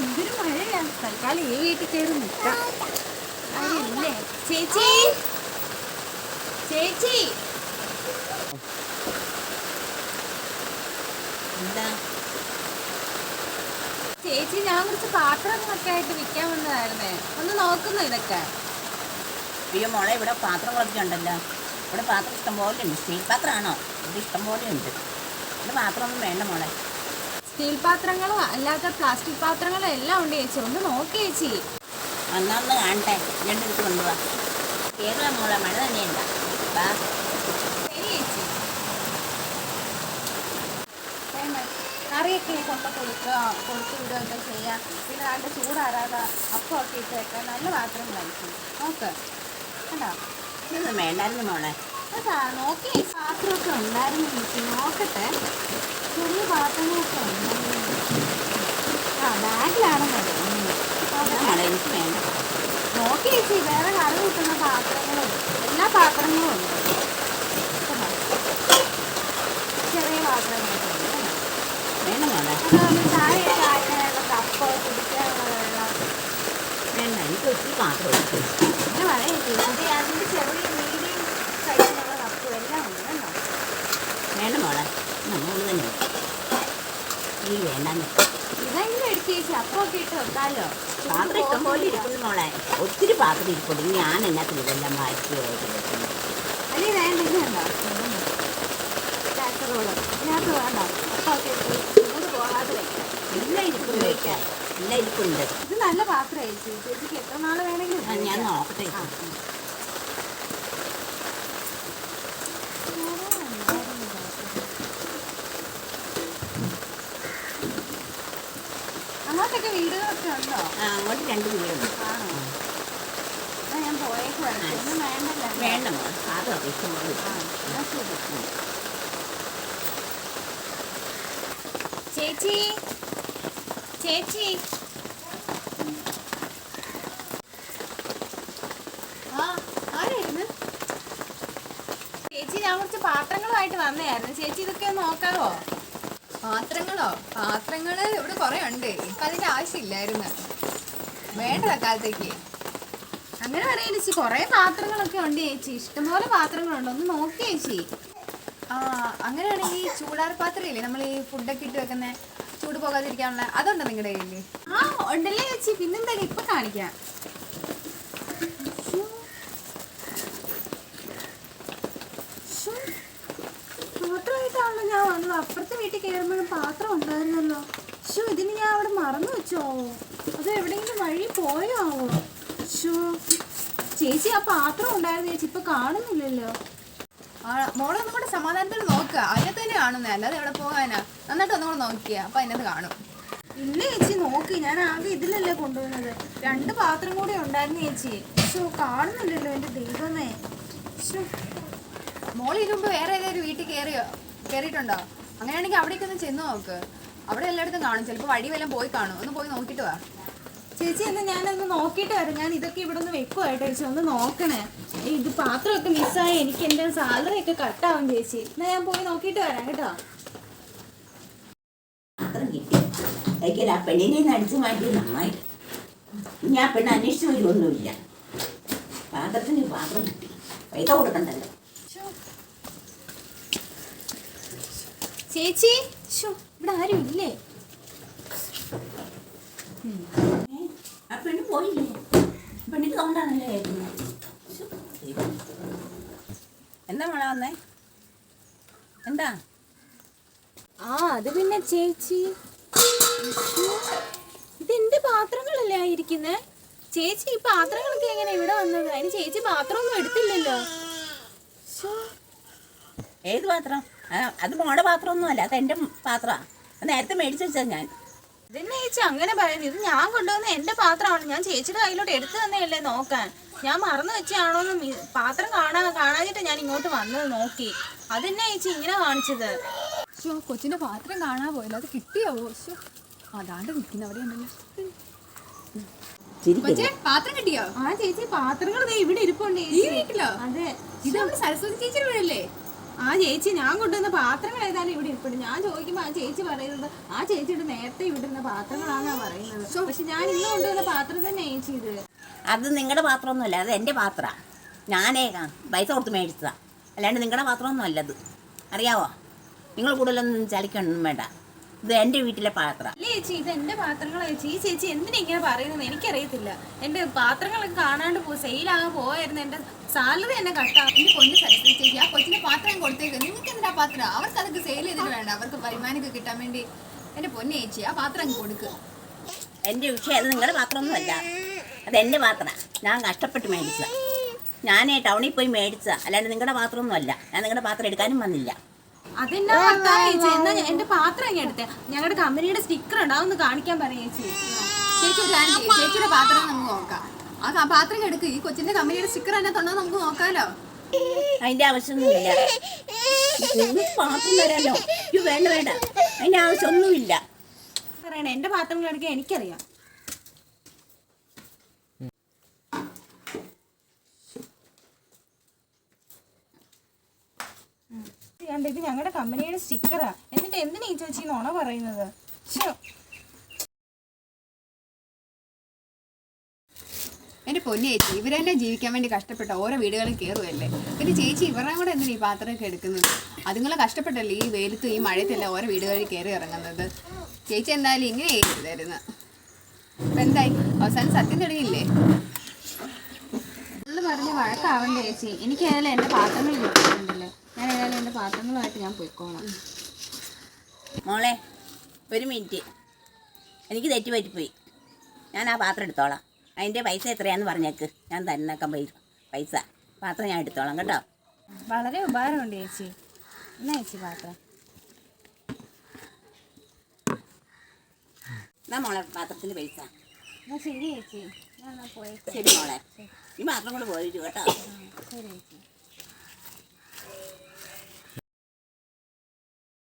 എന്തൊരു മഴയാ. തൽക്കാലം ഈ വീട്ടിൽ കയറി നിൽക്കാം. കാര്യമില്ലേ? ചേച്ചി? ചേച്ചി? എന്താ? ചേച്ചി ഞാൻ കുറച്ച് പാത്രങ്ങളൊക്കെ ആയിട്ട് വിൽക്കാൻ വന്നതായിരുന്നേ. ഒന്ന് നോക്കുന്നു ഇതൊക്കെ. അയ്യോ മോളെ ഇവിടെ പാത്രങ്ങളൊക്കെ ഉണ്ടല്ലോ. ഇവിടെ പാത്രം ഇഷ്ടംപോലെ ഉണ്ട്. സ്റ്റീൽ പാത്രമാണോ? ഇവിടെ ഇഷ്ടംപോലെ ഉണ്ട്. ഇത് പാത്രമൊന്നും വേണ്ട മോളെ. സ്റ്റീൽ പാത്രങ്ങളോ അല്ലാത്ത പ്ലാസ്റ്റിക് പാത്രങ്ങളോ എല്ലാം ഉണ്ട് ചേച്ചി. ഒന്ന് നോക്കി ചേച്ചി. അന്നൊന്ന് കാണട്ടെ. രണ്ട് എടുത്ത് കൊണ്ടുപോവാ കേരള മോളെ മഴ തന്നെയുണ്ട ചേച്ചി. കറിയൊക്കെ കൊണ്ട് കൊടുക്കുക കൊടുത്തു വിടുകയൊക്കെ ചെയ്യാം. പിന്നെ അതിന്റെ ചൂടാറാതെ അപ്പമൊക്കെ ഇട്ട് വെക്കാൻ നല്ല പാത്രം നോക്ക്. കണ്ടോ? ഇതൊന്നും വേണ്ടായിരുന്നു മോളെ. അതാ നോക്കി. പാത്രമൊക്കെ ഉണ്ടായിരുന്നു ചേച്ചി. നോക്കട്ടെ. ചെറിയ പാത്രങ്ങളൊക്കെ ആ എനിക്ക് വേണ്ട നോക്കി ചേച്ചി വേറെ കറി കിട്ടുന്ന പാത്രങ്ങളും എല്ലാ പാത്രങ്ങളും ഉണ്ട്. ചെറിയ പാത്രങ്ങളൊക്കെ വേണ്ട ചായയൊക്കെ ആക്കാനുള്ള കപ്പ് കുടിക്കാനുള്ള വെള്ളം. വേണ്ട എനിക്ക് ഒത്തിരി പാത്രമുണ്ട് അങ്ങനെ പറയാം ചേച്ചി ഇത് അതിന്റെ ചെറിയ മീഡിയം സൈസിലുള്ള കപ്പും എല്ലാം ഉണ്ട് കണ്ടോ വേണ്ട മോളെ നമ്മൾ തന്നെ ഈ വേണ്ടെന്ന് ഇതെങ്കിലും എടുത്ത് ചേച്ചി അപ്പമൊക്കെ ഇട്ട് വെക്കാമല്ലോ പാത്രം ഇഷ്ടംപോലെ ഇരിക്കുന്നു മോളെ. ഒത്തിരി പാത്രം ഇരിക്കും ഞാൻ എന്നാത്തിൽ ഇതെല്ലാം മാറ്റി വെക്കുന്നത് അല്ലെങ്കിൽ വേണ്ട ഇത് ഇതിനകത്ത് വേണ്ട. അപ്പമൊക്കെ പോകാതെ നല്ല പാത്രമായിരിക്കും. ചേച്ചി ചേച്ചിക്ക് എത്ര നാൾ വേണമെങ്കിലും ഞാൻ നോക്കട്ടെ. വീടുകളൊക്കെ ഉണ്ടോ? ആ അങ്ങോട്ട് രണ്ട് വീടുണ്ട്. ഞാൻ വേണ്ടല്ലോ വേണ്ട ചേച്ചി ചേച്ചി. ആ ആരായിരുന്നു? ചേച്ചി ഞാൻ കുറച്ച് പാത്രങ്ങളുമായിട്ട് വന്നതായിരുന്നു. ചേച്ചി ഇതൊക്കെ നോക്കാവോ? പാത്രങ്ങളോ? പാത്രങ്ങൾ ഇവിടെ കുറേ ഉണ്ട് ഇപ്പൊ അതിന്റെ ആവശ്യമില്ലായിരുന്നു. വേണ്ട തക്കാലത്തേക്ക് അങ്ങനെ പറയാൻ ചേച്ചി. കുറേ പാത്രങ്ങളൊക്കെ ഉണ്ട് ചേച്ചി. ഇഷ്ടംപോലെ പാത്രങ്ങളുണ്ട്. ഒന്ന് നോക്കി ചേച്ചി. ആ അങ്ങനെയാണെങ്കിൽ ചൂടാർ പാത്രമില്ലേ? നമ്മൾ ഈ ഫുഡൊക്കെ ഇട്ട് വെക്കുന്ന ചൂട് പോകാതിരിക്കാനുള്ള. അതുണ്ടോ നിങ്ങളുടെ കയ്യിൽ ആ ഉണ്ടല്ലേ ചേച്ചി. പിന്നെന്താ ഇപ്പൊ കാണിക്കാം. പാത്രമായിട്ടാണല്ലോ ഞാൻ വന്നത്. അപ്പുറത്തെ വീട്ടിൽ കയറുമ്പോഴും പാത്രം ഉണ്ടായിരുന്നല്ലോ. ഷോ ഇതിന് ഞാൻ അവിടെ മറന്നു വെച്ചോ? അത് എവിടെയെങ്കിലും വഴി പോയോ ആവോ ഷോ ചേച്ചി ആ പാത്രം ഉണ്ടായിരുന്നു ചേച്ചി ഇപ്പൊ കാണുന്നില്ലല്ലോ. മോളെ ഒന്നും കൂടെ സമാധാനത്തിൽ നോക്കുക അതിനകത്ത് തന്നെ കാണുന്നേ. അല്ലാതെ എവിടെ പോകാനാ? നന്നായിട്ട് ഒന്നും കൂടെ നോക്കിയാ അപ്പൊ അതിനകത്ത് കാണും. ഇല്ല ചേച്ചി നോക്കി. ഞാൻ ആകെ ഇതിലല്ലേ കൊണ്ടുവന്നത് രണ്ട് പാത്രം കൂടെ ഉണ്ടായിരുന്നു ചേച്ചി. ഷോ കാണുന്നില്ലല്ലോ എന്റെ ദൈവമേ. ഷോ മോളിരുമ്പോ വേറെ ഏതെങ്കിലും വീട്ടിൽ കയറിയോ കയറിയിട്ടുണ്ടോ അങ്ങനെയാണെങ്കിൽ അവിടേക്ക് ഒന്ന് ചെന്ന് നോക്ക്. അവിടെ എല്ലായിടത്തും കാണും. ചിലപ്പോൾ വഴി വല്ലതും പോയി കാണും. ഒന്ന് പോയി നോക്കിയിട്ട് വാ. ചേച്ചി എന്നാൽ ഞാനൊന്ന് നോക്കിയിട്ട് വരാം. ഞാൻ ഇതൊക്കെ ഇവിടെ നിന്ന് വെക്കുവായിട്ട് ചേച്ചി. ഒന്ന് നോക്കണേ. ഇത് പാത്രമൊക്കെ മിസ്സായി. എനിക്ക് എന്റെ സാലറി ഒക്കെ കട്ടാവും ചേച്ചി. എന്നാ ഞാൻ പോയി നോക്കിയിട്ട് വരാം കേട്ടോ. പാത്രം കിട്ടി. ആ അടിച്ചു മാറ്റി നന്നായി. ഇനി ആ പെണ്ണ് അന്വേഷിച്ച് വരുമൊന്നുമില്ല പാത്രത്തിന് പാത്രം കിട്ടി. പൈസ കൊടുക്കണ്ടല്ലോ. ചേച്ചി? ഷോ ഇവിടെ ആരും ഇല്ലേ? ആ പെണ്ണ് പോയില്ലേ? പെണ്ണിന് കൊണ്ടാണല്ലേ എന്താ മോളെ വന്നേ? എന്താ? ആ അത് പിന്നെ ചേച്ചി. ഇത് ഇതെന്റെ പാത്രങ്ങളല്ലേ ആയിരിക്കുന്നേ? ചേച്ചി ഈ പാത്രങ്ങളൊക്കെ എങ്ങനെ ഇവിടെ വന്നത്? അതിന് ചേച്ചി പാത്രമൊന്നും എടുത്തില്ലല്ലോ. ഏത് പാത്രം? അത് മോടെ പാത്രമൊന്നുമല്ല അത് എന്റെ പാത്രമാണ് നേരത്തെ മേടിച്ചു വെച്ചാൽ ഞാൻ. ഇതെന്നെ ചേച്ചി അങ്ങനെ പറയുന്നത് ഇത് ഞാൻ കൊണ്ടുവന്ന എന്റെ പാത്രമാണ്. ഞാൻ ചേച്ചിയുടെ കയ്യിലോട്ട് എടുത്തു തന്നെയല്ലേ നോക്കാൻ. ഞാൻ മറന്നു വെച്ചാണോ എന്ന് പാത്രം കാണാ കാണാഞ്ഞിട്ട് ഞാൻ ഇങ്ങോട്ട് വന്നത് നോക്കി. അതെന്നെ ചേച്ചി ഇങ്ങനെ കാണിച്ചത്. ഷോ കൊച്ചിന്റെ പാത്രം കാണാൻ പോയില്ല. അത് കിട്ടിയോ ഷോ അതാണ്ട് നിൽക്കുന്ന അവിടെ ഉണ്ടല്ലോ. കൊച്ചേ പാത്രം കിട്ടിയോ? ആ ചേച്ചി പാത്രങ്ങൾ ദേ ഇവിടെ ഇരിപ്പുണ്ട് ഈ വീട്ടിലോ? അതെ. ഇത് നമ്മുടെ സരസ്വതി ചേച്ചിയുടെ വീടല്ലേ? ആ ചേച്ചി ഞാൻ കൊണ്ടുവന്ന പാത്രങ്ങൾ ഏതായാലും ഇവിടെ ഇരിപ്പുണ്ട്. ഞാൻ ചോദിക്കുമ്പോൾ ആ ചേച്ചി പറയുന്നത് ആ ചേച്ചിയുടെ നേരത്തെ ഇവിടുന്ന പാത്രങ്ങളാണെന്നാ പറയുന്നത്. പക്ഷെ ഞാൻ ഇന്ന് കൊണ്ടുവന്ന പാത്രം തന്നെ ചേച്ചി ഇത്. അത് നിങ്ങളുടെ പാത്രമൊന്നുമല്ല അത് എന്റെ പാത്രമാണ് ഞാനേ പൈസ കൊടുത്ത് മേടിച്ചതാണ് അല്ലാണ്ട് നിങ്ങളുടെ പാത്രമൊന്നും അല്ലത്. അറിയാവോ? നിങ്ങൾ കൂടുതലൊന്നും ചലിക്കൊന്നും വേണ്ട. ഇത് എന്റെ വീട്ടിലെ പാത്രം. അല്ലേ ചേച്ചി ഇത് എന്റെ പാത്രങ്ങളാ ചേച്ചി. ഈ ചേച്ചി എന്തിനാ ഇങ്ങനെ പറയുന്നത് എനിക്കറിയത്തില്ല. എന്റെ പാത്രങ്ങളൊക്കെ കാണാണ്ട് പോ സെയിലാകാൻ പോയായിരുന്നു എന്റെ സാലറി എന്നെ കട്ടാ എന്റെ പൊന്ന് സരസ്വതി ചേച്ചി ആ കൊച്ചിന്റെ പാത്രം പാത്രം. അവർക്ക് അതൊക്കെ സെയിൽ ചെയ്തിട്ട് വേണ്ട. അവർക്ക് വരുമാനമൊക്കെ കിട്ടാൻ വേണ്ടി എന്റെ പൊന്നെ ചേച്ചി ആ പാത്രം അങ്ങ് കൊടുക്കുക എന്റെ വിഷയം അത് നിങ്ങളുടെ പാത്രമൊന്നുമല്ല. അത് എന്റെ പാത്രമാണ് ഞാൻ കഷ്ടപ്പെട്ട് മേടിച്ചതാണ് ഞാനേ ടൗണിൽ പോയി മേടിച്ചതാണ് അല്ലാണ്ട് നിങ്ങളുടെ പാത്രമൊന്നുമല്ല. ഞാൻ നിങ്ങളുടെ പാത്രം എടുക്കാനും വന്നില്ല. അതെന്നാ വർത്താനം ചേച്ചി? എന്നാ ഞാൻ- എന്റെ പാത്രം ഇങ്ങനെ എടുത്തേ. ഞങ്ങളുടെ കമ്പനിയുടെ സ്റ്റിക്കർ ഉണ്ട്? അതൊന്ന് കാണിക്കാൻ പറയാം ചേച്ചി. ചേച്ചി ഒരു കാര്യം ചെയ്യ്. ചേച്ചിയുടെ പാത്രം നമുക്ക് നോക്കാം. ആ ക- പാത്രം എടുക്ക്. ഈ കൊച്ചിന്റെ കമ്പനിയുടെ സ്റ്റിക്കർ അതിനകത്തുണ്ടോ നമുക്ക് നോക്കാലോ. അതിന്റെ ആവശ്യമൊന്നുമില്ല. നിങ്ങൾക്ക് പാത്രം തരാമല്ലോ ഇത് വേണ്ട വേണ്ട. അതിന്റെ ആവശ്യമൊന്നുമില്ല. പറയണേ എന്റെ പാത്രം എടുക്കാൻ എനിക്കറിയാം. ഇത് ഞങ്ങളുടെ കമ്പനിയുടെ സ്റ്റിക്കറാ. എന്നിട്ട് എന്തിനാ ഈ ചേച്ചി നോണ പറയുന്നത്? ശ്ശോ. എന്റെ പൊന്നു ചേച്ചി ഇവരെല്ലാം ജീവിക്കാൻ വേണ്ടി കഷ്ടപ്പെട്ട ഓരോ വീടുകളിൽ കയറുമല്ലേ പിന്നെ ചേച്ചി ഇവരുടെ കൂടെ എന്തിനാണ് ഈ പാത്രമൊക്കെ എടുക്കുന്നത്? അതുങ്ങളെ കഷ്ടപ്പെട്ടല്ലേ ഈ വെയിലത്തും ഈ മഴയത്തെല്ലാം ഓരോ വീടുകളിൽ കയറി ഇറങ്ങുന്നത്? ചേച്ചി എന്തായാലും ഇങ്ങനെ ചെയ്തിരുന്നു. അപ്പം എന്തായി? അവസാനം സത്യം തെളിയില്ലേ? ഫുള്ള് പറഞ്ഞ് വഴക്കാവണ്ട ചേച്ചി. എനിക്ക് ഏതായാലും എന്റെ പാത്രങ്ങൾ കിട്ടിയിട്ടുണ്ടല്ലോ ഞാൻ ഏതായാലും എന്റെ പാത്രങ്ങളുമായിട്ട് ഞാൻ പോയിക്കോളാം. മോളെ ഒരു മിനിറ്റ്. എനിക്ക് തെറ്റുപറ്റിപ്പോയി. ഞാൻ ആ പാത്രം എടുത്തോളാം. അതിന്റെ പൈസ എത്രയാന്ന് പറഞ്ഞേക്ക്. ഞാൻ തന്നേക്കാം പൈസ. പൈസ. പാത്രം ഞാൻ എടുത്തോളാം കേട്ടോ. വളരെ ഉപകാരമുണ്ട് ചേച്ചി. എന്നാ ചേച്ചി പാത്രം? എന്നാ മോളെ പാത്രത്തിന്റെ പൈസ? എന്നാ ശരി ചേച്ചി. ഞാൻ ശരി മോളെ. ഈ പാത്രം കൊണ്ട് പോയിട്ട് കേട്ടോ. ശരി ചേച്ചി.